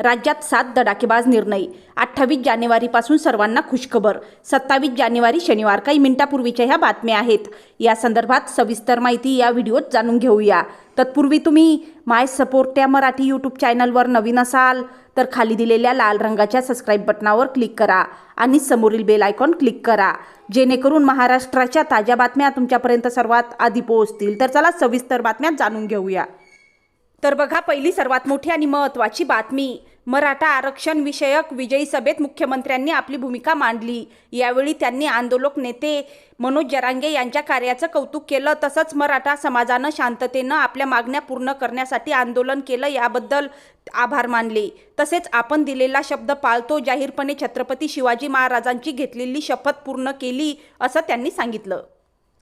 राज्यात सात दडाकेबाज निर्णय. अठ्ठावीस जानेवारीपासून सर्वांना खुशखबर. सत्तावीस जानेवारी शनिवार. काही मिनिटापूर्वीच्या ह्या बातम्या आहेत. या संदर्भात सविस्तर माहिती या व्हिडिओत जाणून घेऊया. तत्पूर्वी तुम्ही माय सपोर्ट या मराठी यूट्यूब चॅनलवर नवीन असाल तर खाली दिलेल्या लाल रंगाच्या सबस्क्राईब बटनावर क्लिक करा आणि समोरील बेल आयकॉन क्लिक करा. जेणेकरून महाराष्ट्राच्या ताज्या बातम्या तुमच्यापर्यंत सर्वात आधी पोहोचतील. तर चला सविस्तर बातम्या जाणून घेऊया. तर बघा पहिली सर्वात मोठी आणि महत्त्वाची बातमी. मराठा आरक्षण विषयक विजयी सभेत मुख्यमंत्र्यांनी आपली भूमिका मांडली. यावेळी त्यांनी आंदोलक नेते मनोज जरांगे यांच्या कार्याचं कौतुक केलं. तसंच मराठा समाजानं शांततेनं आपल्या मागण्या पूर्ण करण्यासाठी आंदोलन केलं याबद्दल आभार मानले. तसेच आपण दिलेला शब्द पाळतो. जाहीरपणे छत्रपती शिवाजी महाराजांची घेतलेली शपथ पूर्ण केली असं त्यांनी सांगितलं.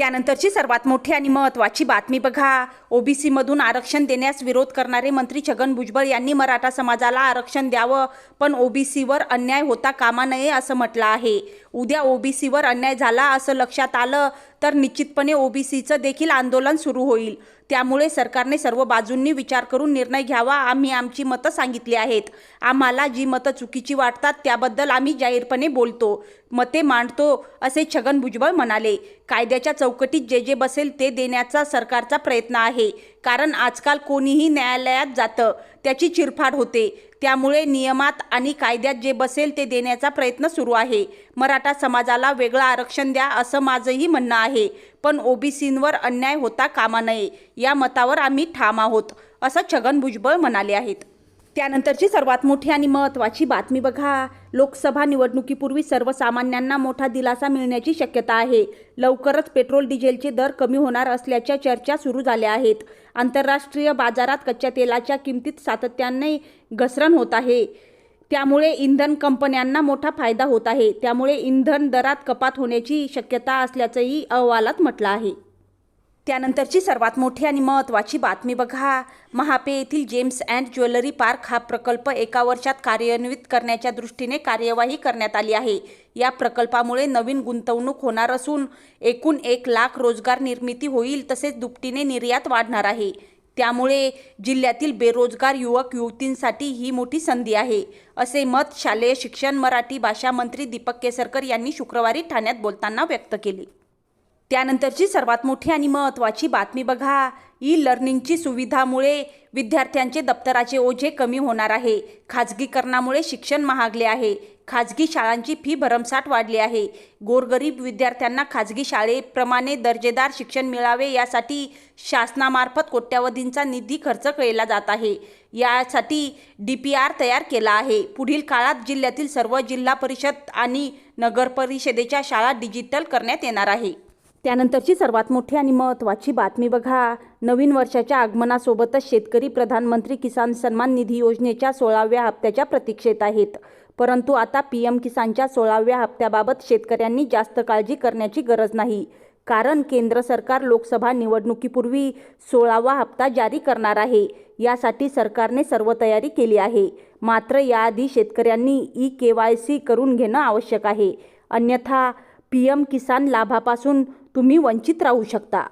त्यानंतरची सर्वात मोठी आणि महत्त्वाची बातमी बघा. ओबीसीमधून आरक्षण देण्यास विरोध करणारे मंत्री छगन भुजबळ यांनी मराठा समाजाला आरक्षण द्यावं पण ओबीसीवर अन्याय होता कामा नये असं म्हटलं आहे. उद्या ओबीसीवर अन्याय झाला असं लक्षात आलं तर निश्चितपणे ओबीसीचं देखील आंदोलन सुरू होईल. त्यामुळे सरकारने सर्व बाजूंनी विचार करून निर्णय घ्यावा आम्ही आमची मतं सांगितली आहेत. आम्हाला जी मतं चुकीची वाटतात त्याबद्दल आम्ही जाहीरपणे बोलतो मते मांडतो असे छगन भुजबळ म्हणाले. कायद्याच्या चौकटीत जे जे बसेल ते देण्याचा सरकारचा प्रयत्न आहे. कारण आजकाल कोणीही न्यायालयात जातं. त्याची चिरफाड होते. त्यामुळे नियमात आणि कायद्यात जे बसेल ते देण्याचा प्रयत्न सुरू आहे. मराठा समाजाला वेगळं आरक्षण द्या असं माझंही म्हणणं आहे. पण ओबीसींवर अन्याय होता कामा नये. या मतावर आम्ही ठाम आहोत असं छगन भुजबळ म्हणाले आहेत. त्यानंतरची सर्वात मोठी आणि महत्त्वाची बातमी बघा. लोकसभा निवडणुकीपूर्वी सर्वसामान्यांना मोठा दिलासा मिळण्याची शक्यता आहे. लवकरच पेट्रोल डिझेलचे दर कमी होणार असल्याच्या चर्चा सुरू झाल्या आहेत. आंतरराष्ट्रीय बाजारात कच्च्या तेलाच्या किमतीत सातत्याने घसरण होत आहे. त्यामुळे इंधन कंपन्यांना मोठा फायदा होत आहे. त्यामुळे इंधन दरात कपात होण्याची शक्यता असल्याचंही अहवालात म्हटलं आहे. त्यानंतरची सर्वात मोठी आणि महत्त्वाची बातमी बघा. महापे येथील जेम्स अँड ज्वेलरी पार्क हा प्रकल्प एका वर्षात कार्यान्वित करण्याच्या दृष्टीने कार्यवाही करण्यात आली आहे. या प्रकल्पामुळे नवीन गुंतवणूक होणार असून एकूण एक लाख रोजगार निर्मिती होईल तसेच दुपटीने निर्यात वाढणार आहे. त्यामुळे जिल्ह्यातील बेरोजगार युवक युवतींसाठी ही मोठी संधी आहे. असे मत शालेय शिक्षण मराठी भाषा मंत्री दीपक केसरकर यांनी शुक्रवारी ठाण्यात बोलताना व्यक्त केले. त्यानंतरची सर्वात मोठी आणि महत्त्वाची बातमी बघा. ई लर्निंगची सुविधामुळे विद्यार्थ्यांचे दप्तराचे ओझे कमी होणार आहे. खाजगीकरणामुळे शिक्षण महागले आहे. खाजगी शाळांची फी भरमसाठ वाढली आहे. गोरगरीब विद्यार्थ्यांना खाजगी शाळेप्रमाणे दर्जेदार शिक्षण मिळावे यासाठी शासनामार्फत कोट्यावधींचा निधी खर्च केला जात आहे. यासाठी डी पी आर तयार केला आहे. पुढील काळात जिल्ह्यातील सर्व जिल्हा परिषद आणि नगरपरिषदेच्या शाळा डिजिटल करण्यात येणार आहे. त्यानंतरची सर्वात मोठी आणि महत्त्वाची बातमी बघा. नवीन वर्षाच्या आगमनासोबतच शेतकरी प्रधानमंत्री किसान सन्मान निधी योजनेच्या सोळाव्या हप्त्याच्या प्रतीक्षेत आहेत. परंतु आता पी एम किसानच्या सोळाव्या हप्त्याबाबत शेतकऱ्यांनी जास्त काळजी करण्याची गरज नाही. कारण केंद्र सरकार लोकसभा निवडणुकीपूर्वी सोळावा हप्ता जारी करणार आहे. यासाठी सरकारने सर्व तयारी केली आहे. मात्र याआधी शेतकऱ्यांनी ई के वाय सी करून घेणं आवश्यक आहे. अन्यथा पी एम किसान लाभापासून तुम्ही वंचित राहू शकता.